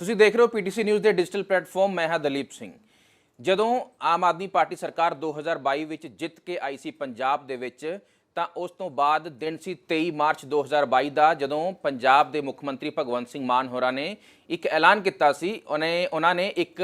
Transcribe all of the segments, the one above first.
ਤੁਸੀਂ ਦੇਖ ਰਹੇ ਹੋ ਪੀਟੀਸੀ ਨਿਊਜ਼ ਦੇ ਡਿਜੀਟਲ ਪਲੇਟਫਾਰਮ, ਮੈਂ ਹਾਂ ਦਲੀਪ ਸਿੰਘ। ਜਦੋਂ ਆਮ ਆਦਮੀ ਪਾਰਟੀ ਸਰਕਾਰ 2022 ਵਿੱਚ ਜਿੱਤ ਕੇ ਆਈ ਸੀ ਪੰਜਾਬ ਦੇ ਵਿੱਚ, ਤਾਂ ਉਸ ਤੋਂ ਬਾਅਦ ਦਿਨ ਸੀ 23 ਮਾਰਚ 2022 ਦਾ, ਜਦੋਂ ਪੰਜਾਬ ਦੇ ਮੁੱਖ ਮੰਤਰੀ ਭਗਵੰਤ ਸਿੰਘ ਮਾਨ ਹੋਰਾਂ ਨੇ ਇੱਕ ਐਲਾਨ ਕੀਤਾ ਸੀ, ਉਹਨੇ, ਉਹਨਾਂ ਨੇ ਇੱਕ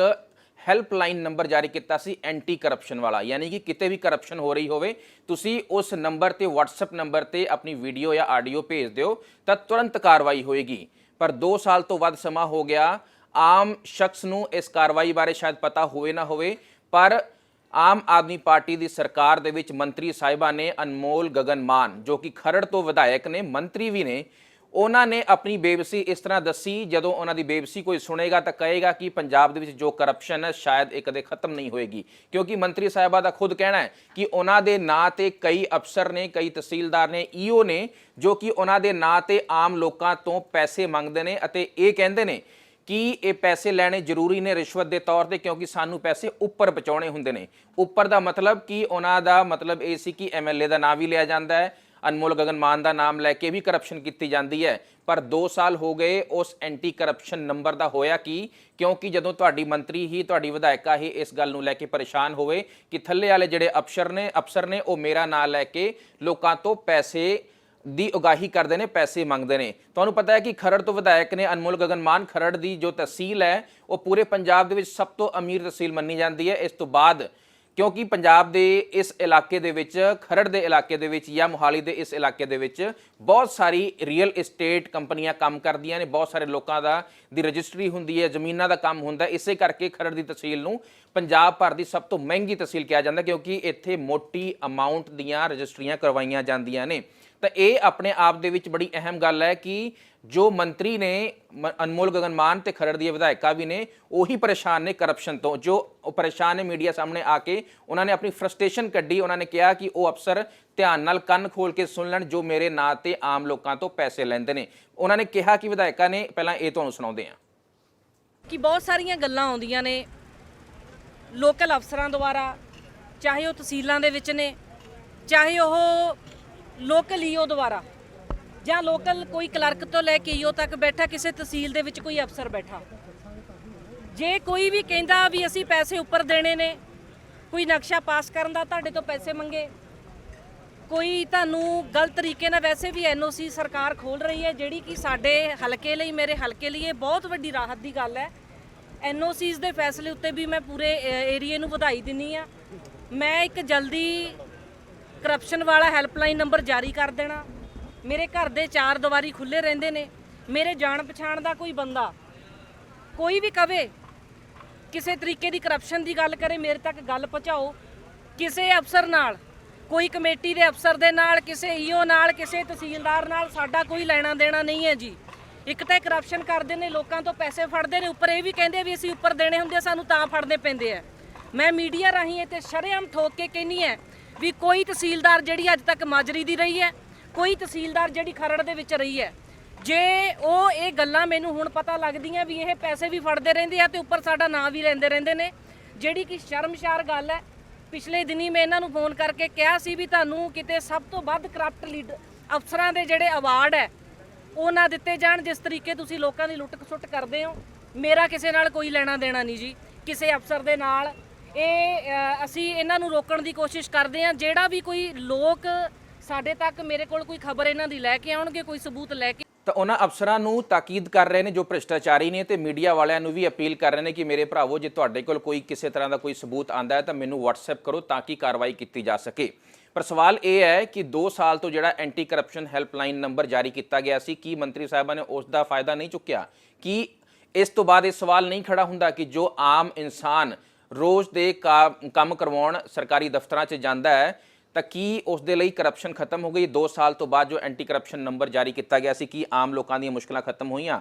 ਹੈਲਪਲਾਈਨ ਨੰਬਰ ਜਾਰੀ ਕੀਤਾ ਸੀ ਐਂਟੀ ਕਰਪਸ਼ਨ ਵਾਲਾ, ਯਾਨੀ ਕਿ ਕਿਤੇ ਵੀ ਕਰਪਸ਼ਨ ਹੋ ਰਹੀ ਹੋਵੇ, ਤੁਸੀਂ ਉਸ ਨੰਬਰ ਤੇ, WhatsApp ਨੰਬਰ ਤੇ ਆਪਣੀ ਵੀਡੀਓ ਜਾਂ ਆਡੀਓ ਭੇਜ ਦਿਓ, ਤਾਂ ਤੁਰੰਤ ਕਾਰਵਾਈ ਹੋਏਗੀ। ਪਰ 2 ਸਾਲ ਤੋਂ ਵੱਧ ਸਮਾਂ ਹੋ ਗਿਆ। ਆਮ ਸ਼ਖਸ ਨੂੰ ਇਸ ਕਾਰਵਾਈ ਬਾਰੇ ਸ਼ਾਇਦ ਪਤਾ ਹੋਵੇ ਨਾ ਹੋਵੇ, ਪਰ ਆਮ ਆਦਮੀ ਪਾਰਟੀ ਦੀ ਸਰਕਾਰ ਦੇ ਵਿੱਚ ਮੰਤਰੀ ਸਾਹਿਬਾਂ ਨੇ ਅਨਮੋਲ ਗਗਨ ਮਾਨ ਜੋ ਕਿ ਖਰੜ ਤੋਂ ਵਿਧਾਇਕ ਨੇ, ਮੰਤਰੀ ਵੀ ਨੇ ਉਹਨਾਂ ਨੇ ਆਪਣੀ ਬੇਬਸੀ ਇਸ ਤਰ੍ਹਾਂ ਦੱਸੀ, ਜਦੋਂ ਉਹਨਾਂ ਦੀ ਬੇਬਸੀ ਕੋਈ ਸੁਣੇਗਾ ਤਾਂ ਕਹੇਗਾ ਕਿ ਪੰਜਾਬ ਦੇ ਵਿੱਚ ਜੋ ਕਰਪਸ਼ਨ ਹੈ, ਸ਼ਾਇਦ ਇਹ ਕਦੇ ਖਤਮ ਨਹੀਂ ਹੋਏਗੀ। ਕਿਉਂਕਿ ਮੰਤਰੀ ਸਾਹਿਬਾਂ ਦਾ ਖੁਦ ਕਹਿਣਾ ਹੈ ਕਿ ਉਹਨਾਂ ਦੇ ਨਾਂ ਤੇ ਕਈ ਅਫਸਰ ਨੇ, ਕਈ ਤਹਿਸੀਲਦਾਰ ਨੇ, ਈਓ ਨੇ, ਜੋ ਕਿ ਉਹਨਾਂ ਦੇ ਨਾਂ ਤੇ ਆਮ ਲੋਕਾਂ ਤੋਂ ਪੈਸੇ ਮੰਗਦੇ ਨੇ ਅਤੇ ਇਹ ਕਹਿੰਦੇ ਨੇ ਕਿ ਇਹ ਪੈਸੇ ਲੈਣੇ ਜ਼ਰੂਰੀ ਨੇ ਰਿਸ਼ਵਤ ਦੇ ਤੌਰ ਤੇ ਕਿਉਂਕਿ ਸਾਨੂੰ ਪੈਸੇ ਉੱਪਰ ਪਹੁੰਚਾਉਣੇ ਹੁੰਦੇ ਨੇ। ਉੱਪਰ ਦਾ ਮਤਲਬ ਕਿ ਉਹਨਾਂ ਦਾ ਮਤਲਬ ਇਹ ਸੀ ਕਿ ਐਮਐਲਏ ਦਾ ਨਾਂ ਵੀ ਲਿਆ ਜਾਂਦਾ ਹੈ। ਅਨਮੋਲ ਗਗਨ ਮਾਨ ਦਾ ਨਾਮ ਲੈ ਕੇ ਵੀ ਕਰਪਸ਼ਨ ਕੀਤੀ ਜਾਂਦੀ ਹੈ। ਪਰ 2 ਸਾਲ ਹੋ ਗਏ ਉਸ ਐਂਟੀ ਕਰਪਸ਼ਨ ਨੰਬਰ ਦਾ ਹੋਇਆ ਕੀ? ਕਿਉਂਕਿ ਜਦੋਂ ਤੁਹਾਡੀ ਮੰਤਰੀ ਹੀ, ਤੁਹਾਡੀ ਵਿਧਾਇਕਾ ਹੀ ਇਸ ਗੱਲ ਨੂੰ ਲੈ ਕੇ ਪਰੇਸ਼ਾਨ ਹੋਵੇ ਕਿ ਥੱਲੇ ਵਾਲੇ ਜਿਹੜੇ ਅਫਸਰ ਨੇ ਅਫਸਰ ਨੇ ਉਹ ਮੇਰਾ ਨਾਂ ਲੈ ਕੇ ਲੋਕਾਂ ਤੋਂ ਪੈਸੇ ਦੀ ਉਗਾਹੀ ਕਰਦੇ ਨੇ, ਪੈਸੇ ਮੰਗਦੇ ਨੇ। ਤੁਹਾਨੂੰ ਪਤਾ ਹੈ ਕਿ ਖਰੜ ਤੋਂ ਵਿਧਾਇਕ ਨੇ ਅਨਮੋਲ ਗਗਨ ਮਾਨ ਖਰੜ ਦੀ ਜੋ ਤਹਿਸੀਲ ਹੈ, ਉਹ ਪੂਰੇ ਪੰਜਾਬ ਦੇ ਵਿੱਚ ਸਭ ਤੋਂ ਅਮੀਰ ਤਹਿਸੀਲ ਮੰਨੀ ਜਾਂਦੀ ਹੈ। ਇਸ ਤੋਂ ਬਾਅਦ ਕਿਉਂਕਿ ਪੰਜਾਬ ਦੇ ਇਸ ਇਲਾਕੇ ਦੇ ਵਿੱਚ, ਖਰੜ ਦੇ ਇਲਾਕੇ ਦੇ ਵਿੱਚ ਜਾਂ ਮੁਹਾਲੀ ਦੇ ਇਸ ਇਲਾਕੇ ਦੇ ਵਿੱਚ ਬਹੁਤ ਸਾਰੀ ਰੀਅਲ ਏਸਟੇਟ ਕੰਪਨੀਆਂ ਕੰਮ ਕਰਦੀਆਂ ਨੇ, ਬਹੁਤ ਸਾਰੇ ਲੋਕਾਂ ਦਾ, ਦੀ ਰਜਿਸਟਰੀ ਹੁੰਦੀ ਹੈ, ਜ਼ਮੀਨਾਂ ਦਾ ਕੰਮ ਹੁੰਦਾ ਇਸੇ ਕਰਕੇ ਖਰੜ ਦੀ ਤਹਿਸੀਲ ਨੂੰ ਪੰਜਾਬ ਭਰ ਦੀ ਸਭ ਤੋਂ ਮਹਿੰਗੀ ਤਹਿਸੀਲ ਕਿਹਾ ਜਾਂਦਾ ਕਿਉਂਕਿ ਇੱਥੇ ਮੋਟੀ ਅਮਾਉਂਟ ਦੀਆਂ ਰਜਿਸਟਰੀਆਂ ਕਰਵਾਈਆਂ ਜਾਂਦੀਆਂ ਨੇ। ਤਾਂ ਇਹ ਆਪਣੇ ਆਪ ਦੇ ਵਿੱਚ ਬੜੀ ਅਹਿਮ ਗੱਲ ਹੈ ਕਿ ਜੋ ਮੰਤਰੀ ਨੇ ਮ- ਅਨਮੋਲ ਗਗਨਮਾਨ ਤੇ ਖਰੜ ਦੀ ਵਿਧਾਇਕਾ ਵੀ ਨੇ, ਉਹੀ ਪਰੇਸ਼ਾਨ ਨੇ ਕਰਪਸ਼ਨ ਤੋਂ। ਜੋ ਉਹ ਪਰੇਸ਼ਾਨ ਨੇ ਮੀਡੀਆ ਸਾਹਮਣੇ ਆ ਕੇ, ਉਹਨਾਂ ਨੇ ਆਪਣੀ ਫਰਸਟ੍ਰੇਸ਼ਨ ਕੱਢੀ, ਉਹਨਾਂ ਨੇ ਕਿਹਾ ਕਿ ਉਹ ਅਫਸਰ ਧਿਆਨ ਨਾਲ ਕੰਨ ਖੋਲ ਕੇ ਸੁਣ ਲੈਣ ਜੋ ਮੇਰੇ ਨਾਂ ਤੇ ਆਮ ਲੋਕਾਂ ਤੋਂ ਪੈਸੇ ਲੈਂਦੇ ਨੇ। ਉਹਨਾਂ ਨੇ ਕਿਹਾ ਕਿ ਵਿਧਾਇਕਾ ਨੇ ਪਹਿਲਾਂ ਇਹ ਤੁਹਾਨੂੰ ਸੁਣਾਉਂਦੇ ਆ ਕਿ ਬਹੁਤ ਸਾਰੀਆਂ ਗੱਲਾਂ ਆਉਂਦੀਆਂ ਨੇ ਲੋਕਲ ਅਫਸਰਾਂ ਦੁਆਰਾ, ਚਾਹੇ ਉਹ ਤਹਿਸੀਲਾਂ ਦੇ ਵਿੱਚ ਨੇ, ਚਾਹੇ ਉਹ ਲੋਕਲ ਈਓ ਦੁਆਰਾ ਜਾਂ ਲੋਕਲ ਕੋਈ ਕਲਰਕ ਤੋਂ ਲੈ ਕੇ ਈਓ ਤੱਕ ਬੈਠਾ, ਕਿਸੇ ਤਹਿਸੀਲ ਦੇ ਵਿੱਚ ਕੋਈ ਅਫਸਰ ਬੈਠਾ। ਜੇ ਕੋਈ ਵੀ ਕਹਿੰਦਾ ਵੀ ਅਸੀਂ ਪੈਸੇ ਉੱਪਰ ਦੇਣੇ ਨੇ, ਕੋਈ ਨਕਸ਼ਾ ਪਾਸ ਕਰਨ ਦਾ ਤੁਹਾਡੇ ਤੋਂ ਪੈਸੇ ਮੰਗੇ, ਕੋਈ ਤੁਹਾਨੂੰ ਗਲਤ ਤਰੀਕੇ ਨਾਲ ਵੈਸੇ ਵੀ ਐਨਓਸੀ ਸਰਕਾਰ ਖੋਲ ਰਹੀ ਹੈ, ਜਿਹੜੀ ਕਿ ਸਾਡੇ ਹਲਕੇ ਲਈ, ਮੇਰੇ ਹਲਕੇ ਲਈ ਇਹ ਬਹੁਤ ਵੱਡੀ ਰਾਹਤ ਦੀ ਗੱਲ ਹੈ। ਐਨਓਸੀਜ਼ ਦੇ ਫੈਸਲੇ ਉੱਤੇ ਵੀ ਮੈਂ ਪੂਰੇ ਏਰੀਏ ਨੂੰ ਵਧਾਈ ਦਿੰਨੀ ਆ ਮੈਂ ਇੱਕ ਜਲਦੀ ਕਰਪਸ਼ਨ ਵਾਲਾ ਹੈਲਪਲਾਈਨ ਨੰਬਰ ਜਾਰੀ ਕਰ ਦੇਣਾ। ਮੇਰੇ ਘਰ ਦੇ ਚਾਰ ਦੀਵਾਰੀ ਖੁੱਲੇ ਰਹਿੰਦੇ ਨੇ। ਮੇਰੇ ਜਾਣ ਪਛਾਣ ਦਾ ਕੋਈ ਬੰਦਾ, ਕੋਈ ਵੀ ਕਵੇ, ਕਿਸੇ ਤਰੀਕੇ ਦੀ ਕਰਪਸ਼ਨ ਦੀ ਗੱਲ ਕਰੇ, ਮੇਰੇ ਤੱਕ ਗੱਲ ਪਹੁੰਚਾਓ। ਕਿਸੇ ਅਫਸਰ ਨਾਲ, ਕੋਈ ਕਮੇਟੀ ਦੇ ਅਫਸਰ ਦੇ ਨਾਲ, ਕਿਸੇ ਈਓ ਨਾਲ, ਕਿਸੇ ਤਹਿਸੀਲਦਾਰ ਨਾਲ ਸਾਡਾ ਕੋਈ ਲੈਣਾ ਦੇਣਾ ਨਹੀਂ ਹੈ ਜੀ। ਇੱਕ ਤਾਂ ਕਰਪਸ਼ਨ ਕਰਦੇ ਨੇ, ਲੋਕਾਂ ਤੋਂ ਪੈਸੇ ਫੜਦੇ ਨੇ, ਉੱਪਰ ਇਹ ਵੀ ਕਹਿੰਦੇ ਵੀ ਅਸੀਂ ਉੱਪਰ ਦੇਣੇ ਹੁੰਦੇ ਸਾਨੂੰ ਤਾਂ ਫੜਨੇ ਪੈਂਦੇ ਆ। ਮੈਂ ਮੀਡੀਆ ਰਾਹੀਂ ਇਹ ਤੇ ਸ਼ਰੇਆਮ ਠੋਕ ਕੇ ਕਹਿੰਨੀ ਹੈ ਵੀ ਕੋਈ ਤਹਿਸੀਲਦਾਰ ਜਿਹੜੀ ਅੱਜ ਤੱਕ ਮਾਜਰੀ ਦੀ ਰਹੀ ਹੈ, ਕੋਈ ਤਹਿਸੀਲਦਾਰ ਜਿਹੜੀ ਖਰੜ ਦੇ ਵਿੱਚ ਰਹੀ ਹੈ। ਜੇ ਉਹ ਇਹ ਗੱਲਾਂ ਮੈਨੂੰ ਹੁਣ ਪਤਾ ਲੱਗਦੀਆਂ ਵੀ ਇਹ ਪੈਸੇ ਵੀ ਫੜਦੇ ਰਹਿੰਦੇ ਆ ਤੇ ਉੱਪਰ ਸਾਡਾ ਨਾਂ ਵੀ ਲੈਂਦੇ ਰਹਿੰਦੇ ਨੇ, ਜਿਹੜੀ ਕਿ ਸ਼ਰਮਸ਼ਾਰ ਗੱਲ ਹੈ, ਪਿਛਲੇ ਦਿਨੀ ਮੈਂ ਇਹਨਾਂ ਨੂੰ ਫੋਨ ਕਰਕੇ ਕਿਹਾ ਸੀ ਵੀ ਤੁਹਾਨੂੰ ਕਿਤੇ ਸਭ ਤੋਂ ਵੱਧ ਕਰਪਟ ਲੀਡਰ ਅਫਸਰਾਂ ਦੇ ਜਿਹੜੇ ਅਵਾਰਡ ਹੈ, ਉਹ ਨਾ ਦਿੱਤੇ ਜਾਣ, ਜਿਸ ਤਰੀਕੇ ਤੁਸੀਂ ਲੋਕਾਂ ਦੀ ਲੁੱਟ ਖਸੁੱਟ ਕਰਦੇ ਹੋ। ਮੇਰਾ ਕਿਸੇ ਨਾਲ ਕੋਈ ਲੈਣਾ ਦੇਣਾ ਨਹੀਂ ਜੀ। ਕਿਸੇ ਅਫਸਰ ਦੇ ਨਾਲ ਇਹ ਅਸੀਂ ਇਹਨਾਂ ਨੂੰ ਰੋਕਣ ਦੀ ਕੋਸ਼ਿਸ਼ ਕਰਦੇ ਹਾਂ। ਜਿਹੜਾ ਵੀ ਕੋਈ ਲੋਕ ਸਾਡੇ ਤੱਕ ਮੇਰੇ ਕੋਲ ਕੋਈ ਖਬਰ ਇਹਨਾਂ ਦੀ ਲੈ ਕੇ ਆਉਣਗੇ, ਕੋਈ ਸਬੂਤ ਲੈ ਕੇ ਤਾਂ ਉਹਨਾਂ ਅਫਸਰਾਂ ਨੂੰ ਤਾਕੀਦ ਕਰ ਰਹੇ ਨੇ ਜੋ ਭ੍ਰਿਸ਼ਟਾਚਾਰੀ ਨੇ ਤੇ ਮੀਡੀਆ ਵਾਲਿਆਂ ਨੂੰ ਵੀ ਅਪੀਲ ਕਰ ਰਹੇ ਨੇ ਕਿ ਮੇਰੇ ਭਰਾਵੋ, ਜੇ ਤੁਹਾਡੇ ਕੋਲ ਕੋਈ ਕਿਸੇ ਤਰ੍ਹਾਂ ਦਾ ਕੋਈ ਸਬੂਤ ਆਂਦਾ ਹੈ ਤਾਂ ਮੈਨੂੰ WhatsApp ਕਰੋ ਤਾਂ ਕਿ ਕਾਰਵਾਈ ਕੀਤੀ ਜਾ ਸਕੇ। ਪਰ ਸਵਾਲ ਇਹ ਹੈ ਕਿ 2 ਸਾਲ ਤੋਂ ਜਿਹੜਾ ਐਂਟੀ ਕਰਪਸ਼ਨ ਹੈਲਪਲਾਈਨ ਨੰਬਰ ਜਾਰੀ ਕੀਤਾ ਗਿਆ ਸੀ, ਕੀ ਮੰਤਰੀ ਸਾਹਿਬਾਂ ਨੇ ਉਸ ਦਾ ਫਾਇਦਾ ਨਹੀਂ ਚੁੱਕਿਆ? ਕੀ ਇਸ ਤੋਂ ਬਾਅਦ ਇਹ ਸਵਾਲ ਨਹੀਂ ਖੜਾ ਹੁੰਦਾ ਕਿ ਜੋ ਆਮ ਇਨਸਾਨ ਰੋਜ਼ ਦੇ ਕਾ- ਕੰਮ ਕਰਵਾਉਣ ਸਰਕਾਰੀ ਦਫ਼ਤਰਾਂ 'ਚ ਜਾਂਦਾ ਹੈ, ਤਾਂ ਕੀ ਉਸ ਦੇ ਲਈ ਕਰਪਸ਼ਨ ਖਤਮ ਹੋ ਗਈ? 2 ਸਾਲ ਤੋਂ ਬਾਅਦ ਜੋ ਐਂਟੀ ਕਰਪਸ਼ਨ ਨੰਬਰ ਜਾਰੀ ਕੀਤਾ ਗਿਆ ਸੀ, ਕੀ ਆਮ ਲੋਕਾਂ ਦੀਆਂ ਮੁਸ਼ਕਲਾਂ ਖਤਮ ਹੋਈਆਂ?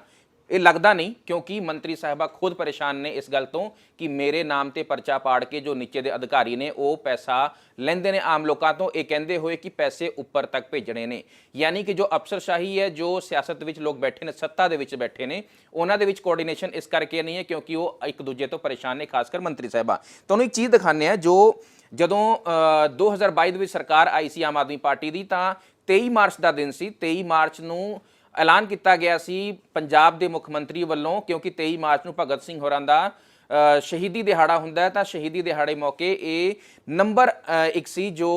ਇਹ ਲੱਗਦਾ ਨਹੀਂ ਕਿਉਂਕਿ ਮੰਤਰੀ ਸਾਹਿਬਾ ਖੁਦ ਪਰੇਸ਼ਾਨ ਨੇ ਇਸ ਗੱਲ ਤੋਂ ਕਿ ਮੇਰੇ ਨਾਮ ਤੇ ਪਰਚਾ ਪਾੜ ਕੇ ਜੋ ਨੀਚੇ ਦੇ ਅਧਿਕਾਰੀ ਨੇ ਉਹ ਪੈਸਾ ਲੈਂਦੇ ਨੇ ਆਮ ਲੋਕਾਂ ਤੋਂ ਇਹ ਕਹਿੰਦੇ ਹੋਏ ਕਿ ਪੈਸੇ ਉੱਪਰ ਤੱਕ ਭੇਜਣੇ ਨੇ। ਯਾਨੀ ਕਿ ਜੋ ਅਫਸਰਸ਼ਾਹੀ ਹੈ ਜੋ ਸਿਆਸਤ ਵਿੱਚ ਲੋਕ ਬੈਠੇ ਨੇ ਸੱਤਾ ਦੇ ਵਿੱਚ ਬੈਠੇ ਨੇ ਉਹਨਾਂ ਦੇ ਵਿੱਚ ਕੋਆਰਡੀਨੇਸ਼ਨ ਇਸ ਕਰਕੇ ਨਹੀਂ ਹੈ ਕਿਉਂਕਿ ਉਹ ਇੱਕ ਦੂਜੇ ਤੋਂ ਪਰੇਸ਼ਾਨ ਨੇ ਖਾਸ ਕਰ ਮੰਤਰੀ ਸਾਹਿਬਾ। ਤੁਹਾਨੂੰ ਇੱਕ ਚੀਜ਼ ਦਿਖਾਉਂਦੇ ਆ ਜੋ ਜਦੋਂ ਅ, 2022 ਦੇ ਵਿੱਚ ਸਰਕਾਰ ਆਈ ਸੀ ਆਮ ਆਦਮੀ ਪਾਰਟੀ ਦੀ ਤਾਂ 23 ਮਾਰਚ ਦਾ ਦਿਨ ਸੀ। 23 ਮਾਰਚ ਨੂੰ ਐਲਾਨ ਕੀਤਾ ਗਿਆ ਸੀ ਪੰਜਾਬ ਦੇ ਮੁੱਖ ਮੰਤਰੀ ਵੱਲੋਂ ਕਿਉਂਕਿ 23 ਮਾਰਚ ਨੂੰ ਭਗਤ ਸਿੰਘ ਹੋਰਾਂ ਦਾ ਸ਼ਹੀਦੀ ਦਿਹਾੜਾ ਹੁੰਦਾ ਹੈ ਤਾਂ ਸ਼ਹੀਦੀ ਦਿਹਾੜੇ ਮੌਕੇ ਇਹ ਨੰਬਰ ਅ, ਇੱਕ ਸੀ ਜੋ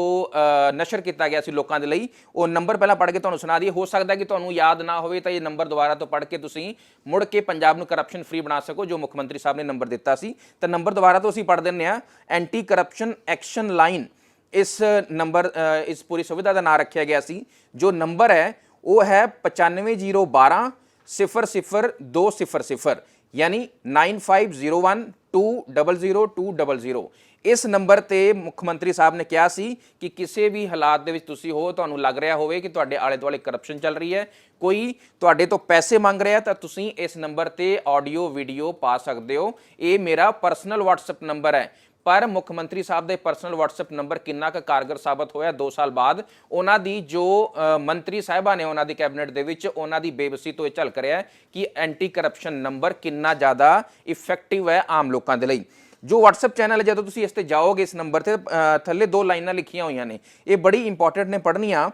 ਨਸ਼ਰ ਕੀਤਾ ਗਿਆ ਸੀ ਲੋਕਾਂ ਦੇ ਲਈ। ਉਹ ਨੰਬਰ ਪਹਿਲਾਂ ਪੜ੍ਹ ਕੇ ਤੁਹਾਨੂੰ ਸੁਣਾ ਦਈਏ। ਹੋ ਸਕਦਾ ਕਿ ਤੁਹਾਨੂੰ ਯਾਦ ਨਾ ਹੋਵੇ ਤਾਂ ਇਹ ਨੰਬਰ ਦੁਬਾਰਾ ਤੋਂ ਪੜ੍ਹ ਕੇ ਤੁਸੀਂ ਮੁੜ ਕੇ ਪੰਜਾਬ ਨੂੰ ਕਰਪਸ਼ਨ ਫ੍ਰੀ ਬਣਾ ਸਕੋ ਜੋ ਮੁੱਖ ਮੰਤਰੀ ਸਾਹਿਬ ਨੇ ਨੰਬਰ ਦਿੱਤਾ ਸੀ। ਤਾਂ ਨੰਬਰ ਦੁਬਾਰਾ ਤੋਂ ਅਸੀਂ ਪੜ੍ਹ ਦਿੰਨੇ ਆ ਐਂਟੀ ਕਰਪਸ਼ਨ ਐਕਸ਼ਨ ਲਾਈਨ ਇਸ ਨੰਬਰ ਇਸ ਪੂਰੀ ਸੁਵਿਧਾ ਦਾ ਨਾਮ ਰੱਖਿਆ ਗਿਆ ਸੀ ਜੋ ਨੰਬਰ ਹੈ ਉਹ ਹੈ 95012 00200 ਯਾਨੀ 9501200200 ਇਸ ਨੰਬਰ ਤੇ ਮੁੱਖ ਮੰਤਰੀ ਸਾਹਿਬ ਨੇ ਕਿਹਾ ਸੀ ਕਿ ਕਿਸੇ ਵੀ ਹਾਲਾਤ ਦੇ ਵਿੱਚ ਤੁਸੀਂ ਹੋ, ਤੁਹਾਨੂੰ ਲੱਗ ਰਿਹਾ ਹੋਵੇ ਕਿ ਤੁਹਾਡੇ ਆਲੇ ਦੁਆਲੇ ਕਰਪਸ਼ਨ ਚੱਲ ਰਹੀ ਹੈ, ਕੋਈ ਤੁਹਾਡੇ ਤੋਂ ਪੈਸੇ ਮੰਗ ਰਿਹਾ ਤਾਂ ਤੁਸੀਂ ਇਸ ਨੰਬਰ ਤੇ ਆਡੀਓ ਵੀਡੀਓ ਪਾ ਸਕਦੇ ਹੋ। ਇਹ ਮੇਰਾ ਪਰਸਨਲ WhatsApp ਨੰਬਰ ਹੈ। ਪਰ ਮੁੱਖ ਮੰਤਰੀ ਸਾਹਿਬ ਦੇ ਪਰਸਨਲ WhatsApp ਨੰਬਰ ਕਿੰਨਾ ਕੁ ਕਾਰਗਰ ਸਾਬਤ ਹੋਇਆ 2 ਸਾਲ ਬਾਅਦ, ਉਹਨਾਂ ਦੀ ਜੋ ਮੰਤਰੀ ਸਾਹਿਬਾਂ ਨੇ ਉਹਨਾਂ ਦੀ ਕੈਬਨਿਟ ਦੇ ਵਿੱਚ ਉਹਨਾਂ ਦੀ ਬੇਬਸੀ ਤੋਂ ਇਹ ਝਲਕ ਰਿਹਾ ਹੈ ਕਿ ਐਂਟੀ ਕਰਪਸ਼ਨ ਨੰਬਰ ਕਿੰਨਾ ਜ਼ਿਆਦਾ ਇਫੈਕਟਿਵ ਹੈ ਆਮ ਲੋਕਾਂ ਦੇ ਲਈ। ਜੋ WhatsApp ਚੈਨਲ ਹੈ, ਜਦੋਂ ਤੁਸੀਂ ਇਸ ਤੇ ਜਾਓਗੇ ਇਸ ਨੰਬਰ ਤੇ ਥੱਲੇ ਦੋ ਲਾਈਨਾਂ ਲਿਖੀਆਂ ਹੋਈਆਂ ਨੇ। ਇਹ ਬੜੀ ਇੰਪੋਰਟੈਂਟ ਨੇ ਪੜ੍ਹਨੀਆਂ।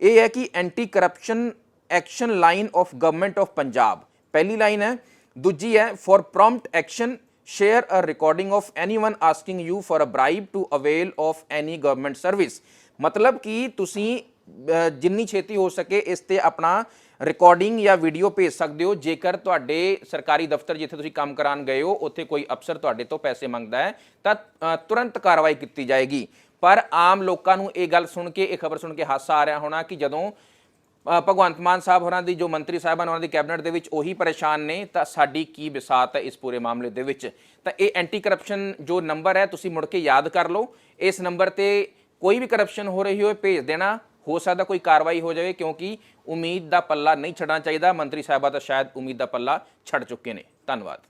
ਇਹ ਹੈ ਕਿ anti corruption action line of government of Punjab ਪਹਿਲੀ ਲਾਈਨ ਹੈ, ਦੂਜੀ ਹੈ for prompt action share a recording of anyone asking you for a bribe to avail of any government service. ਮਤਲਬ ਕਿ ਤੁਸੀਂ ਜਿੰਨੀ ਛੇਤੀ ਹੋ ਸਕੇ ਇਸ ਤੇ ਆਪਣਾ ਰਿਕਾਰਡਿੰਗ ਜਾਂ ਵੀਡੀਓ ਭੇਜ ਸਕਦੇ ਹੋ ਜੇਕਰ ਤੁਹਾਡੇ ਸਰਕਾਰੀ ਦਫ਼ਤਰ ਜਿੱਥੇ ਤੁਸੀਂ ਕੰਮ ਕਰਾਉਣ ਗਏ ਹੋ ਉੱਥੇ ਕੋਈ ਅਫਸਰ ਤੁਹਾਡੇ ਤੋਂ ਪੈਸੇ ਮੰਗਦਾ ਹੈ ਤਾਂ ਤੁਰੰਤ ਕਾਰਵਾਈ ਕੀਤੀ ਜਾਏਗੀ ਪਰ ਆਮ ਲੋਕਾਂ ਨੂੰ ਇਹ ਗੱਲ ਸੁਣ ਕੇ ਇਹ ਖਬਰ ਸੁਣ ਕੇ ਹਾਸਾ ਆ ਰਿਹਾ ਹੋਣਾ ਕਿ ਜਦੋਂ ਭਗਵੰਤ ਮਾਨ ਸਾਹਿਬ ਹੋਰਾਂ ਦੀ, ਜੋ ਮੰਤਰੀ ਸਾਹਿਬਾਨ ਉਹਨਾਂ ਦੀ ਕੈਬਨਿਟ ਦੇ ਵਿੱਚ ਉਹੀ ਪਰੇਸ਼ਾਨ ਨੇ, ਤਾਂ ਸਾਡੀ ਕੀ ਵਿਸਾਤ ਹੈ ਇਸ ਪੂਰੇ ਮਾਮਲੇ ਦੇ ਵਿੱਚ? ਤਾਂ ਇਹ ਐਂਟੀ ਕਰਪਸ਼ਨ ਜੋ ਨੰਬਰ ਹੈ, ਤੁਸੀਂ ਮੁੜ ਕੇ ਯਾਦ ਕਰ ਲਓ। ਇਸ ਨੰਬਰ ਤੇ ਕੋਈ ਵੀ ਕਰਪਸ਼ਨ ਹੋ ਰਹੀ ਹੋਵੇ ਭੇਜ ਦੇਣਾ। ਹੋ ਸਕਦਾ ਕੋਈ ਕਾਰਵਾਈ ਹੋ ਜਾਵੇ, ਕਿਉਂਕਿ ਉਮੀਦ ਦਾ ਪੱਲਾ ਨਹੀਂ ਛੱਡਣਾ ਚਾਹੀਦਾ। ਮੰਤਰੀ ਸਾਹਿਬਾਂ ਤਾਂ ਸ਼ਾਇਦ ਉਮੀਦ ਦਾ ਪੱਲਾ ਛੱਡ ਚੁੱਕੇ ਨੇ। ਧੰਨਵਾਦ।